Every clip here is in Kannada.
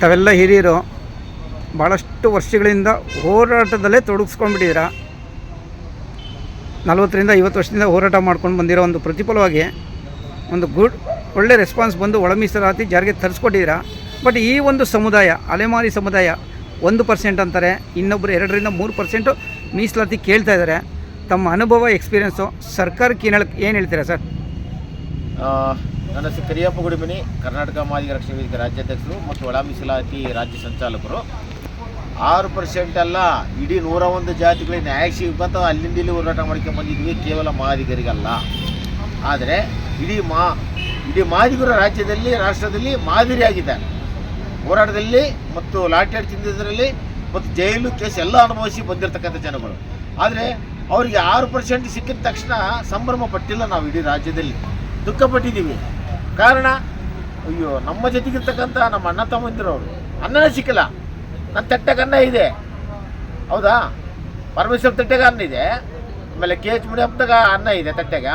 ತಾವೆಲ್ಲ ಹಿರಿಯರು ಭಾಳಷ್ಟು ವರ್ಷಗಳಿಂದ ಹೋರಾಟದಲ್ಲೇ ತೊಡಗಿಸ್ಕೊಂಡ್ಬಿಟ್ಟಿದ್ದೀರ? ನಲವತ್ತರಿಂದ ಐವತ್ತು ವರ್ಷದಿಂದ ಹೋರಾಟ ಮಾಡ್ಕೊಂಡು ಬಂದಿರೋ ಒಂದು ಪ್ರತಿಫಲವಾಗಿ ಒಂದು ಗುಡ್, ಒಳ್ಳೆ ರೆಸ್ಪಾನ್ಸ್ ಬಂದು ಒಳ ಮೀಸಲಾತಿ ಜಾರಿಗೆ ತರಿಸ್ಕೊಟ್ಟಿದ್ದೀರಾ? ಬಟ್ ಈ ಒಂದು ಸಮುದಾಯ, ಅಲೆಮಾರಿ ಸಮುದಾಯ ಒಂದು ಪರ್ಸೆಂಟ್ ಅಂತಾರೆ ಇನ್ನೊಬ್ಬರು ಎರಡರಿಂದ ಮೂರು ಪರ್ಸೆಂಟು ಮೀಸಲಾತಿ ಕೇಳ್ತಾ ಇದ್ದಾರೆ. ತಮ್ಮ ಅನುಭವ ಎಕ್ಸ್ಪೀರಿಯೆನ್ಸು ಸರ್ಕಾರಕ್ಕೆ ಏನು ಏನು ಹೇಳ್ತೀರಾ ಸರ್? ನನ್ನ ಹೆಸರು ಕರಿಯಪ್ಪ ಗುಡಿಮನಿ, ಕರ್ನಾಟಕ ಮಾದಿಗ ರಕ್ಷಣಾ ವೇದಿಕೆ ರಾಜ್ಯಾಧ್ಯಕ್ಷರು ಮತ್ತು ಒಳ ಮೀಸಲಾತಿ ರಾಜ್ಯ ಸಂಚಾಲಕರು. ಆರು ಪರ್ಸೆಂಟ್ ಅಲ್ಲ, ಇಡೀ ನೂರ ಒಂದು ಜಾತಿಗಳಿಗೆ ನ್ಯಾಯ ಸಿಗಂತ ಅಲ್ಲಿಂದ ಇಲ್ಲಿ ಹೋರಾಟ ಮಾಡ್ಕೊಂಡು ಬಂದಿದ್ವಿ, ಕೇವಲ ಮಾದಿಗರಿಗಲ್ಲ. ಆದರೆ ಇಡೀ ಮಾ, ಇಡೀ ಮಾದಿಗರ ರಾಜ್ಯದಲ್ಲಿ, ರಾಷ್ಟ್ರದಲ್ಲಿ ಮಾದರಿಯಾಗಿದ್ದಾರೆ ಹೋರಾಟದಲ್ಲಿ ಮತ್ತು ಲಾಠಿ ತಿಂದಿದ್ದರಲ್ಲಿ ಮತ್ತು ಜೈಲು ಕೇಸ್ ಎಲ್ಲ ಅನುಭವಿಸಿ ಬಂದಿರತಕ್ಕಂಥ ಜನಗಳು. ಆದರೆ ಅವರಿಗೆ ಆರು ಪರ್ಸೆಂಟ್ ಸಿಕ್ಕಿದ ತಕ್ಷಣ ಸಂಭ್ರಮ ಪಟ್ಟಿಲ್ಲ ನಾವು ಇಡೀ ರಾಜ್ಯದಲ್ಲಿ. ದುಃಖಪಟ್ಟಿದ್ದೀವಿ. ಕಾರಣ, ಅಯ್ಯೋ, ನಮ್ಮ ಜೊತೆಗಿರ್ತಕ್ಕಂಥ ನಮ್ಮ ಅಣ್ಣ ತಮ್ಮಂದಿರವರು ಅನ್ನನೇ ಸಿಕ್ಕಿಲ್ಲ. ನನ್ನ ತಟ್ಟೆಗೆ ಅನ್ನ ಇದೆ. ಹೌದಾ? ಪರಮೇಶ್ವರ ತಟ್ಟೆಗೆ ಅನ್ನ ಇದೆ. ಆಮೇಲೆ ಕೆ ಎಚ್ ಮುನಿಯಪ್ಪದಾಗ ಅನ್ನ ಇದೆ ತಟ್ಟೆಗೆ.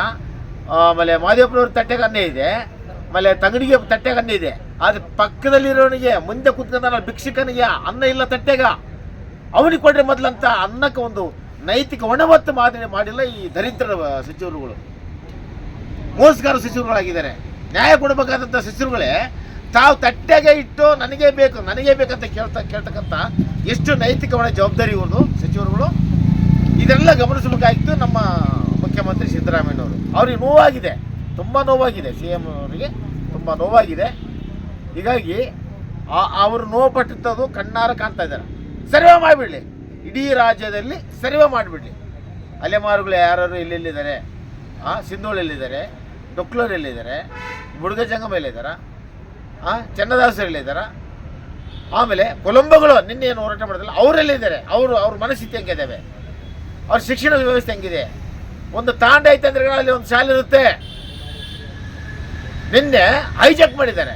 ಆಮೇಲೆ ಮಾದೇವಪ್ಪನವ್ರ ತಟ್ಟೆಗೆ ಅನ್ನ ಇದೆ. ಆಮೇಲೆ ತಂಗಡಿಗೆ ತಟ್ಟೆಗೆ ಅನ್ನ ಇದೆ. ಆದರೆ ಪಕ್ಕದಲ್ಲಿರೋನಿಗೆ, ಮುಂದೆ ಕುತ್ಕೊಂಡ ಭಿಕ್ಷಕನಿಗೆ ಅನ್ನ ಇಲ್ಲ ತಟ್ಟೆಗ. ಅವನಿಗೆ ಕೊಡ್ರಿ ಮೊದಲಂತ ಅನ್ನಕ್ಕೆ ಒಂದು ನೈತಿಕ ಒಣಮತ್ತು ಮಾದರಿ ಮಾಡಿಲ್ಲ ಈ ದರಿದ್ರ ಸಚಿವರುಗಳು. ಮೋಸಗಾರ ಸಚಿವರುಗಳಾಗಿದ್ದಾರೆ. ನ್ಯಾಯ ಕೊಡಬೇಕಾದಂಥ ಸಚಿವರುಗಳೇ ತಾವು ತಟ್ಟೆಗೆ ಇಟ್ಟು ನನಗೆ ಬೇಕು, ನನಗೆ ಬೇಕಂತ ಕೇಳ್ತಾ ಕೇಳ್ತಕ್ಕಂಥ ಎಷ್ಟು ನೈತಿಕವಾದ ಜವಾಬ್ದಾರಿ ಇವರು ಸಚಿವರುಗಳು. ಇದೆಲ್ಲ ಗಮನಿಸಬೇಕಾಗಿತ್ತು ನಮ್ಮ ಮುಖ್ಯಮಂತ್ರಿ ಸಿದ್ದರಾಮಯ್ಯನವರು. ಅವ್ರಿಗೆ ನೋವಾಗಿದೆ, ತುಂಬ ನೋವಾಗಿದೆ, ಸಿ ಎಂ ಅವರಿಗೆ ತುಂಬ ನೋವಾಗಿದೆ. ಹೀಗಾಗಿ ಅವರು ನೋವು ಪಟ್ಟಿದ್ದದು ಕಣ್ಣಾರ ಕಾಣ್ತಾ ಇದ್ದಾರೆ. ಸರ್ವೆ ಮಾಡಿಬಿಡಲಿ. ಇಡೀ ರಾಜ್ಯದಲ್ಲಿ ಸರ್ವೆ ಮಾಡಿಬಿಡಲಿ. ಅಲೆಮಾರುಗಳು ಯಾರು ಎಲ್ಲೆಲ್ಲಿದ್ದಾರೆ? ಆ ಡೊಕ್ಲೂರು ಎಲ್ಲಿದ್ದಾರೆ ಬುಡುಗ ಜಂಗಮ ಎಲ್ಲಿದ್ದಾರ ಹಾಂ ಚನ್ನದಾಸರು ಎಲ್ಲಿದ್ದಾರ ಆಮೇಲೆ ಕೊಲಂಬೋಗಳು ನಿನ್ನೆ ಏನು ಹೋರಾಟ ಮಾಡಿದ್ರಲ್ಲ ಅವರೆಲ್ಲಿದ್ದಾರೆ, ಅವರು ಅವ್ರ ಮನಸ್ಥಿತಿ ಹೆಂಗಿದ್ದಾವೆ ಅವ್ರ ಶಿಕ್ಷಣ ವ್ಯವಸ್ಥೆ ಹೆಂಗಿದೆ, ಒಂದು ತಾಂಡ ಐತೆ ಅಂದ್ರೆ ಅಲ್ಲಿ ಒಂದು ಶಾಲೆ ಇರುತ್ತೆ. ನಿನ್ನೆ ಹೈಜಾಕ್ ಮಾಡಿದ್ದಾರೆ,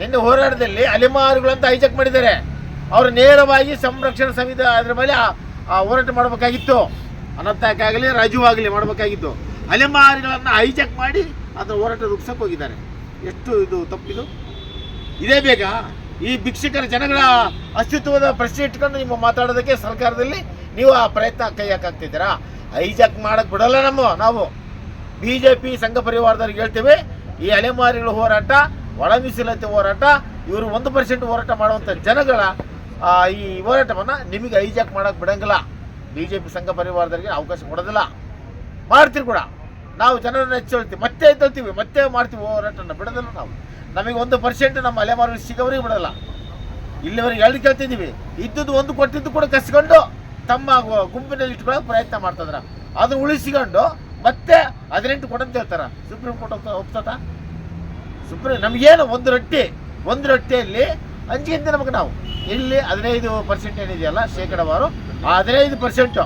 ನಿನ್ನೆ ಹೋರಾಟದಲ್ಲಿ ಅಲೆಮಾರುಗಳಂತ ಹೈಜಾಕ್ ಮಾಡಿದ್ದಾರೆ, ಅವರು ನೇರವಾಗಿ ಸಂರಕ್ಷಣಾ ಸಮಿತಿ ಅದ್ರ ಮೇಲೆ ಹೋರಾಟ ಮಾಡಬೇಕಾಗಿತ್ತು ಅನಂತಕ್ಕಾಗಲಿ ರಾಜು ಆಗಲಿ ಮಾಡಬೇಕಾಗಿತ್ತು, ಅಲೆಮಾರಿಗಳನ್ನು ಹೈಜಾಕ್ ಮಾಡಿ ಅದರ ಹೋರಾಟ ರೂಪಿಸಕ್ಕೆ ಹೋಗಿದ್ದಾರೆ. ಎಷ್ಟು ಇದು ತಪ್ಪಿದು? ಇದೇ ಬೇಗ ಈ ಭಿಕ್ಷುಕರ ಜನಗಳ ಅಸ್ತಿತ್ವದ ಪ್ರಶ್ನೆ ಇಟ್ಕೊಂಡು ನಿಮ್ಮ ಮಾತಾಡೋದಕ್ಕೆ ಸರ್ಕಾರದಲ್ಲಿ ನೀವು ಆ ಪ್ರಯತ್ನ ಕೈ ಹಾಕಾಗ್ತಿದ್ದೀರಾ ಹೈಜಾಕ್ ಮಾಡಕ್ ಬಿಡಲ್ಲ ನಮ್ಮ ನಾವು. ಬಿ ಜೆ ಪಿ ಸಂಘ ಪರಿವಾರದವ್ರಿಗೆ ಹೇಳ್ತೇವೆ, ಈ ಅಲೆಮಾರಿಗಳ ಹೋರಾಟ ಒಳ ಹೋರಾಟ, ಇವರು ಒಂದು ಪರ್ಸೆಂಟ್ ಹೋರಾಟ ಮಾಡುವಂಥ ಜನಗಳ ಈ ಹೋರಾಟವನ್ನು ನಿಮಗೆ ಹೈಜಾಕ್ ಮಾಡಕ್ ಬಿಡಂಗಿಲ್ಲ. ಬಿ ಜೆ ಪಿ ಸಂಘ ಪರಿವಾರದವರಿಗೆ ಅವಕಾಶ ಕೊಡೋದಿಲ್ಲ. ಮಾಡ್ತೀರಿ ಕೂಡ. ನಾವು ಜನರನ್ನು ಹೆಚ್ಚಳ್ತೀವಿ ಮತ್ತೆ ಎದ್ದೇಳ್ತೀವಿ ಮತ್ತೆ ಮಾಡ್ತೀವಿ ಹೋರಾಟನ ಬಿಡೋದಲ್ಲ ನಾವು. ನಮಗೆ ಒಂದು ಪರ್ಸೆಂಟ್ ನಮ್ಮ ಅಲೆಮಾರು ಸಿಗೋವರಿಗೆ ಬಿಡಲ್ಲ. ಇಲ್ಲಿವರೆಗೆ ಎರಡು ಕೇಳ್ತಿದ್ದೀವಿ. ಇದ್ದದ್ದು ಒಂದು ಕೊಟ್ಟಿದ್ದು ಕೂಡ ಕಸ್ಕೊಂಡು ತಮ್ಮ ಗುಂಪಿನಲ್ಲಿ ಇಟ್ಕೊಳ್ಳೋಕೆ ಪ್ರಯತ್ನ ಮಾಡ್ತದ್ರ. ಅದು ಉಳಿಸಿಕೊಂಡು ಮತ್ತೆ ಹದಿನೆಂಟು ಕೊಡಂತ ಹೇಳ್ತಾರ. ಸುಪ್ರೀಂ ಕೋರ್ಟ್ ಹೋಗ್ತಾ ಒಪ್ತದ? ಸುಪ್ರೀಂ, ನಮಗೇನು ಒಂದು ರೊಟ್ಟಿ, ಒಂದು ರೊಟ್ಟಿಯಲ್ಲಿ ಹಂಚಿಗೆ ನಮಗೆ ನಾವು. ಇಲ್ಲಿ ಹದಿನೈದು ಪರ್ಸೆಂಟ್ ಏನಿದೆಯಲ್ಲ ಶೇಕಡವಾರು. ಆ ಹದಿನೈದು ಪರ್ಸೆಂಟು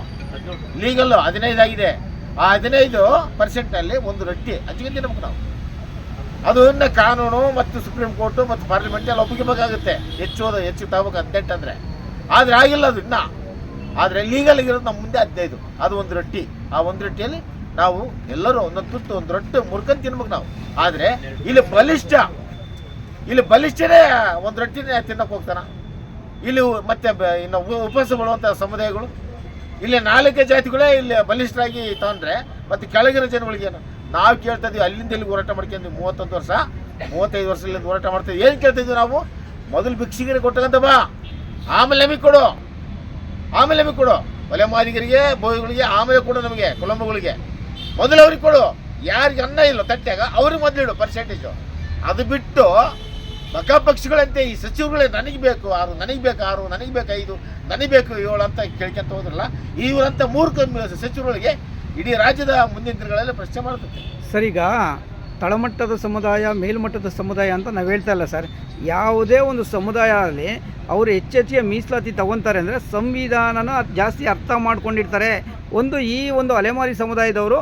ಲೀಗಲ್ಲು ಹದಿನೈದು ಆಗಿದೆ. ಆ ಹದಿನೈದು ಪರ್ಸೆಂಟಲ್ಲಿ ಒಂದು ರೊಟ್ಟಿ ಹಂಚಿಗೆ ತಿನ್ನಬೇಕು ನಾವು. ಅದನ್ನ ಕಾನೂನು ಮತ್ತು ಸುಪ್ರೀಂ ಕೋರ್ಟು ಮತ್ತು ಪಾರ್ಲಿಮೆಂಟ್ ಎಲ್ಲ ಒಪ್ಪಿಗೆಬೇಕಾಗುತ್ತೆ. ಹೆಚ್ಚು ಹೆಚ್ಚು ತಗೋಬೇಕು ಹದಿನೆಂಟು ಅಂದರೆ ಆದರೆ ಆಗಿಲ್ಲ ಅದು ಇನ್ನ. ಆದರೆ ಲೀಗಲ್ ಇರೋದು ನಮ್ಮ ಮುಂದೆ ಹದಿನೈದು. ಅದು ಒಂದು ರೊಟ್ಟಿ. ಆ ಒಂದು ರೊಟ್ಟಿಯಲ್ಲಿ ನಾವು ಎಲ್ಲರೂ ಒಂದೊಂದು ತುತ್ತು, ಒಂದು ರೊಟ್ಟಿ ಮುರ್ಕೊಂಡು ತಿನ್ಬೇಕು ನಾವು. ಆದರೆ ಇಲ್ಲಿ ಬಲಿಷ್ಠ, ಇಲ್ಲಿ ಬಲಿಷ್ಠನೇ ಒಂದು ರೊಟ್ಟಿನೇ ತಿನ್ನಕ್ಕೆ ಹೋಗ್ತಾನ. ಇಲ್ಲಿ ಮತ್ತೆ ಇನ್ನು ಉಪ- ಉಪವಾಸ ಬೀಳುವಂಥ ಸಮುದಾಯಗಳು ಇಲ್ಲಿ ನಾಲ್ಕೇ ಜಾತಿಗಳೇ ಇಲ್ಲಿ ಬಲಿಷ್ಠರಾಗಿ ತಗೊಂಡ್ರೆ ಮತ್ತೆ ಕೆಳಗಿರೋ ಜನಗಳಿಗೇನು ನಾವು ಕೇಳ್ತಾ ಇದೀವಿ, ಅಲ್ಲಿಂದ ಇಲ್ಲಿ ಹೋರಾಟ ಮಾಡ್ಕೊಂಡಿವಿ ಮೂವತ್ತೊಂದು ವರ್ಷ. ಮೂವತ್ತೈದು ವರ್ಷದಿಂದ ಹೋರಾಟ ಮಾಡ್ತೀವಿ ಏನು ಕೇಳ್ತಾ ಇದೀವಿ ನಾವು? ಮೊದಲು ಭಿಕ್ಷಿಗರಿಗೆ ಕೊಟ್ಟಂತ ಬಾ. ಆಮೇಲೆ ನಮಗೆ ಕೊಡು. ಆಮೇಲೆ ನಮಗೆ ಕೊಡು. ಒಲೆ ಮಾರಿಗರಿಗೆ ಬೋಯಿಗಳಿಗೆ ಆಮೇಲೆ ಕೊಡು ನಮಗೆ, ಕುಲಂಬಗಳಿಗೆ. ಮೊದಲು ಅವ್ರಿಗೆ ಕೊಡು. ಯಾರಿಗೆ ಅನ್ನ ಇಲ್ಲ, ತಟ್ಟಾಗ, ಅವ್ರಿಗೆ ಮೊದಲಿಡು ಪರ್ಸೆಂಟೇಜು ಅದು ಬಿಟ್ಟು ಪಕ್ಷಿಗಳಂತೆ ಈ ಸಚಿವರುಗಳೇ ನನಗೆ ಬೇಕು, ಆರು ನನಗೆ ಬೇಕು, ಆರು ನನಗೆ ಬೇಕು, ಐದು ನನಗೆ ಬೇಕು, ಏಳು ಅಂತ ಕೇಳ್ಕೊಂತ ಹೋದ್ರಲ್ಲ, ಇವರಂತ ಕಮ್ಮಿ ಸಚಿವರುಗಳಿಗೆ ಇಡೀ ರಾಜ್ಯದ ಮುಂದಿನ ದಿನಗಳಲ್ಲಿ ಪ್ರಶ್ನೆ ಮಾಡುತ್ತೆ. ಸರ್, ಈಗ ತಳಮಟ್ಟದ ಸಮುದಾಯ, ಮೇಲ್ಮಟ್ಟದ ಸಮುದಾಯ ಅಂತ ನಾವು ಹೇಳ್ತಾ ಇಲ್ಲ ಸರ್. ಯಾವುದೇ ಒಂದು ಸಮುದಾಯ ಆಗಲಿ, ಅವರು ಹೆಚ್ಚೆಚ್ಚಿಗೆ ಮೀಸಲಾತಿ ತಗೊತಾರೆ ಅಂದರೆ ಸಂವಿಧಾನನ ಜಾಸ್ತಿ ಅರ್ಥ ಮಾಡ್ಕೊಂಡಿರ್ತಾರೆ. ಒಂದು ಈ ಒಂದು ಅಲೆಮಾರಿ ಸಮುದಾಯದವರು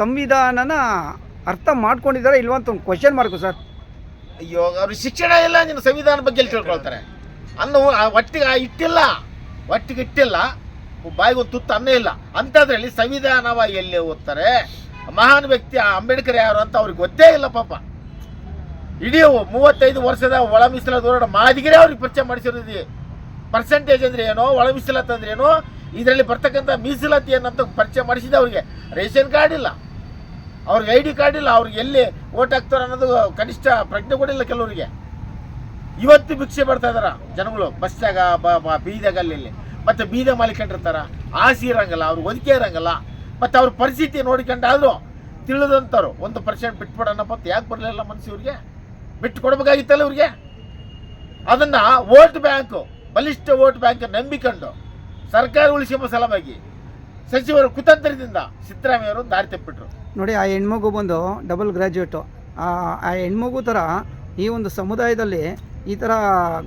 ಸಂವಿಧಾನನ ಅರ್ಥ ಮಾಡ್ಕೊಂಡಿದ್ದಾರೆ ಇಲ್ವಂತ ಒಂದು ಕ್ವಶನ್ ಮಾರ್ಕು ಸರ್. ಅಯ್ಯೋ ಅವ್ರಿಗೆ ಶಿಕ್ಷಣ ಇಲ್ಲ ನಿನ್ನ ಸಂವಿಧಾನ ಬಗ್ಗೆ ಎಲ್ಲಿ ತಿಳ್ಕೊಳ್ತಾರೆ? ಅನ್ನ ಒಟ್ಟಿಗೆ ಇಟ್ಟಿಲ್ಲ ಒಟ್ಟಿಗೆ ಇಟ್ಟಿಲ್ಲ ಬಾಯಿಗೆ ಒಂದು ತುತ್ತು ಅನ್ನ ಇಲ್ಲ. ಅಂಥದ್ರಲ್ಲಿ ಸಂವಿಧಾನವ ಎಲ್ಲಿ ಓದ್ತಾರೆ? ಮಹಾನ್ ವ್ಯಕ್ತಿ ಆ ಅಂಬೇಡ್ಕರ್ ಯಾರು ಅಂತ ಅವ್ರಿಗೆ ಗೊತ್ತೇ ಇಲ್ಲ ಪಾಪ. ಇಡೀ ಮೂವತ್ತೈದು ವರ್ಷದ ಒಳ ಮೀಸಲಾತಿ ಹೋರಾಟ ಮಾದಿಗಿರಿ ಅವ್ರಿಗೆ ಪರಿಚಯ ಮಾಡಿಸಿರೋದು ಪರ್ಸೆಂಟೇಜ್ ಅಂದ್ರೆ ಏನೋ, ಒಳ ಮೀಸಲಾತಿ ಅಂದ್ರೆ ಏನೋ, ಇದರಲ್ಲಿ ಬರ್ತಕ್ಕಂಥ ಮೀಸಲಾತಿ ಏನಂತ ಪರಿಚಯ ಮಾಡಿಸಿದೆ ಅವ್ರಿಗೆ. ರೇಷನ್ ಕಾರ್ಡ್ ಇಲ್ಲ. ಅವ್ರಿಗೆ ಐ ಡಿ ಕಾರ್ಡ್ ಇಲ್ಲ, ಅವ್ರಿಗೆ ಎಲ್ಲಿ ಓಟ್ ಹಾಕ್ತಾರೆ ಅನ್ನೋದು ಕನಿಷ್ಠ ಪ್ರಜ್ಞೆ ಕೂಡ ಇಲ್ಲ ಕೆಲವರಿಗೆ. ಇವತ್ತು ಭಿಕ್ಷೆ ಬರ್ತಾ ಇದಾರ ಜನಗಳು ಬಸ್ಸಾಗ ಬೀದಾಗ ಅಲ್ಲಿ ಮತ್ತೆ ಬೀದ ಮಾಲಿಕೊಂಡಿರ್ತಾರ ಆಸೆ ಇರಂಗಲ್ಲ, ಅವ್ರು ಒದಿಕೆ ಇರಂಗಲ್ಲ. ಮತ್ತೆ ಅವ್ರ ಪರಿಸ್ಥಿತಿ ನೋಡಿಕೊಂಡಾದ್ರು ತಿಳಿದಂಥವ್ರು ಒಂದು ಪರ್ಸೆಂಟ್ ಬಿಟ್ಬಿಡೋಣಪ್ಪ ಅಂತ ಯಾಕೆ ಬರಲಿಲ್ಲ ಮನಸ್ಸು ಇವ್ರಿಗೆ? ಬಿಟ್ಟು ಕೊಡ್ಬೇಕಾಗಿತ್ತಲ್ಲ ಇವ್ರಿಗೆ? ಅದನ್ನ ವೋಟ್ ಬ್ಯಾಂಕ್ ಬಲಿಷ್ಠ ವೋಟ್ ಬ್ಯಾಂಕ್ ನಂಬಿಕೊಂಡು ಸರ್ಕಾರ ಉಳಿಸುವ ಸಲುವಾಗಿ ಸಚಿವರು ಕುತಂತ್ರದಿಂದ ಸಿದ್ದರಾಮಯ್ಯವರು ದಾರಿ ತಪ್ಪಿಟ್ರು. ನೋಡಿ ಆ ಹೆಣ್ಮಗು ಬಂದು ಡಬಲ್ ಗ್ರ್ಯಾಜುಯೇಟು ಆ ಹೆಣ್ಮಗು ಥರ ಈ ಒಂದು ಸಮುದಾಯದಲ್ಲಿ ಈ ಥರ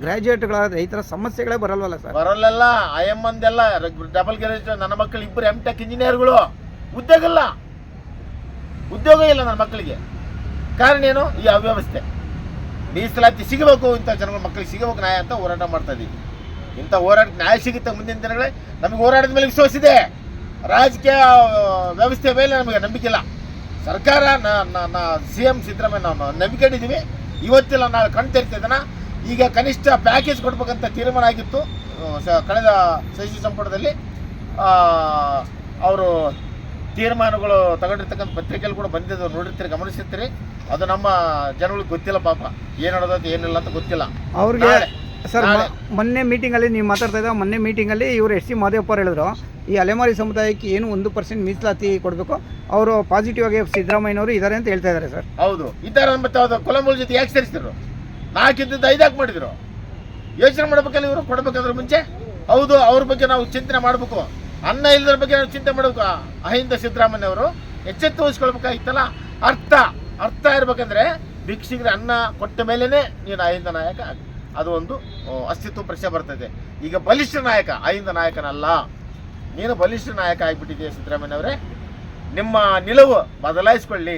ಗ್ರ್ಯಾಜುಯೇಟ್ಗಳಾದರೆ ಈ ಥರ ಸಮಸ್ಯೆಗಳೇ ಬರಲ್ವಲ್ಲ ಸರ್? ಬರಲ್ಲ ಅಯ್ಯಮ್ಮಂದೆಲ್ಲ ಡಬಲ್ ಗ್ರ್ಯಾಜುಯೇಟ್ ನನ್ನ ಮಕ್ಕಳು ಇಬ್ಬರು ಎಂ ಟೆಕ್ ಇಂಜಿನಿಯರ್ಗಳು ಉದ್ಯೋಗ ಇಲ್ಲ. ಉದ್ಯೋಗ ಇಲ್ಲ ನನ್ನ ಮಕ್ಕಳಿಗೆ. ಕಾರಣ ಏನು? ಈ ಅವ್ಯವಸ್ಥೆ. ಮೀಸಲಾತಿ ಸಿಗಬೇಕು ಇಂಥ ಜನಗಳ ಮಕ್ಕಳಿಗೆ ಸಿಗಬೇಕು ನ್ಯಾಯ ಅಂತ ಹೋರಾಟ ಮಾಡ್ತಾ ಇದ್ದೀವಿ ಇಂಥ ಹೋರಾಟಕ್ಕೆ ನ್ಯಾಯ ಸಿಗುತ್ತೆ ಮುಂದಿನ ದಿನಗಳೇ ನಮಗೆ ಹೋರಾಟದ ಮೇಲೆ ವಿಶ್ವಾಸ ಇದೆ. ರಾಜಕೀಯ ವ್ಯವಸ್ಥೆ ಮೇಲೆ ನಮಗೆ ನಂಬಿಕೆ ಇಲ್ಲ. ಸರ್ಕಾರ ಸಿ ಎಂ ಸಿದ್ದರಾಮಯ್ಯ ನಾವು ನಂಬಿಕೊಂಡಿದ್ದೀವಿ. ಇವತ್ತಿಲ್ಲ ನಾಳೆ ಕಣ್ತಿರ್ತಿದ್ದಾನ ಈಗ ಕನಿಷ್ಠ ಪ್ಯಾಕೇಜ್ ಕೊಡ್ಬೇಕಂತ ತೀರ್ಮಾನ ಆಗಿತ್ತು. ಕಳೆದ ಸಚಿವ ಸಂಪುಟದಲ್ಲಿ. ಅವರು ತೀರ್ಮಾನಗಳು ತಗೊಂಡಿರ್ತಕ್ಕಂಥ ಪತ್ರಿಕೆಯಲ್ಲಿ ಕೂಡ ಬಂದಿದ್ದು ನೋಡಿರ್ತೀರಿ ಗಮನಿಸಿರ್ತೀರಿ. ಅದು ನಮ್ಮ ಜನಗಳಿಗೆ ಗೊತ್ತಿಲ್ಲ ಪಾಪ. ಏನು ನಡೆದದ್ದು ಏನಿಲ್ಲ ಅಂತ ಗೊತ್ತಿಲ್ಲ. ಅವ್ರಿಗೆ. ಸರ್ ನಾಳೆ. ಮ- ಮೊನ್ನೆ ಮೀಟಿಂಗಲ್ಲಿ ನೀವು ಮಾತಾಡ್ತಾ ಇದ್ದ ಮೊನ್ನೆ ಮೀಟಿಂಗಲ್ಲಿ ಇವರು ಎಸ್ ಸಿ ಮಹದೇವಪ್ಪ ಅವ್ರು ಹೇಳಿದ್ರು. ಈ ಅಲೆಮಾರಿ ಸಮುದಾಯಕ್ಕೆ ಏನು ಒಂದು ಪರ್ಸೆಂಟ್ ಮೀಸಲಾತಿ ಕೊಡಬೇಕು? ಅವರು ಪಾಸಿಟಿವ್ ಆಗಿ ಸಿದ್ದರಾಮಯ್ಯನವರು ಇದ್ದಾರೆ ಅಂತ ಹೇಳ್ತಾ ಇದ್ದಾರೆ ಸರ್. ಹೌದು. ಇದ್ದಾರೆ ಮತ್ತೆ ಅದು ಕೊಲಂಬೋಲ್ ಜೊತೆ ಯಾಕೆ ಸೇರಿಸಿದ್ರು ನಾಲ್ಕಿದ್ದದ್ದು ಐದಾಕ್ ಮಾಡಿದ್ರು. ಯೋಚನೆ ಮಾಡ್ಬೇಕಲ್ಲ ಇವರು? ಕೊಡ್ಬೇಕಂದ್ರೆ ಮುಂಚೆ? ಹೌದು ಅವ್ರ ಬಗ್ಗೆ ನಾವು ಚಿಂತನೆ ಮಾಡಬೇಕು. ಅನ್ನ ಇಲ್ಲದ್ರ ಬಗ್ಗೆ ನಾವು ಚಿಂತೆ ಮಾಡಬೇಕು. ಅಹಿಂದ ಸಿದ್ದರಾಮಯ್ಯ ಅವರು ಎಚ್ಚೆತ್ತು ವಹಿಸ್ಕೊಳ್ಬೇಕಾಗಿತ್ತಲ್ಲ? ಅರ್ಥ. ಅರ್ಥ ಇರ್ಬೇಕಂದ್ರೆ ಭಿಕ್ಷಿಗರ ಅನ್ನ ಕೊಟ್ಟ ಮೇಲೇನೆ ನೀನು ಅಹಿಂದ ನಾಯಕ ಆಗಿ. ಅದು ಒಂದು ಅಸ್ತಿತ್ವ ಪ್ರಶ್ನೆ ಬರ್ತದೆ. ಈಗ ಬಲಿಷ್ಠ ನಾಯಕ ಅಹಿಂದ ನಾಯಕನಲ್ಲ. ನೀನು ಬಲಿಷ್ಠ ನಾಯಕ ಆಗಿಬಿಟ್ಟಿದೆಯಾ ಸಿದ್ದರಾಮಯ್ಯನವರೇ ನಿಮ್ಮ ನಿಲುವು ಬದಲಾಯಿಸ್ಕೊಳ್ಳಿ.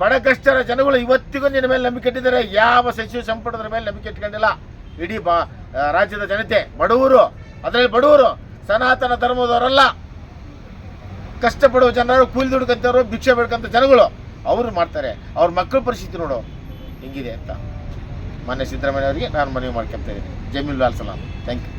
ಬಡ ಕಷ್ಟರ ಜನಗಳು ಇವತ್ತಿಗೂ ನಿನ್ನ ಮೇಲೆ ನಂಬಿಕೆ ಇಟ್ಟಿದ್ದಾರೆ. ಯಾವ ಸಚಿವ ಸಂಪುಟದ ಮೇಲೆ ನಂಬಿಕೆ ಇಟ್ಕೊಂಡಿಲ್ಲ. ಇಡೀ ಬಾ ರಾಜ್ಯದ ಜನತೆ, ಬಡವರು, ಅದರಲ್ಲಿ ಬಡವರು, ಸನಾತನ ಧರ್ಮದವರಲ್ಲ. ಕಷ್ಟಪಡುವ ಜನರು, ಕೂಲಿ ದುಡ್ಕಂತವ್ರು, ಭಿಕ್ಷೆ ಬೇಡ್ಕಂತ ಜನಗಳು, ಅವರು ಮಾಡ್ತಾರೆ. ಅವ್ರ ಮಕ್ಕಳ ಪರಿಸ್ಥಿತಿ ನೋಡು, ಹೆಂಗಿದೆ ಅಂತ. ಮಾನ್ಯ ಸಿದ್ದರಾಮಯ್ಯ ಅವರಿಗೆ ನಾನು ಮನವಿ ಮಾಡ್ಕೊತಾ ಇದ್ದೀನಿ. ಜಮೀಲ್ ಲಾಲ್ ಸಲಾಮ್ ಥ್ಯಾಂಕ್ ಯು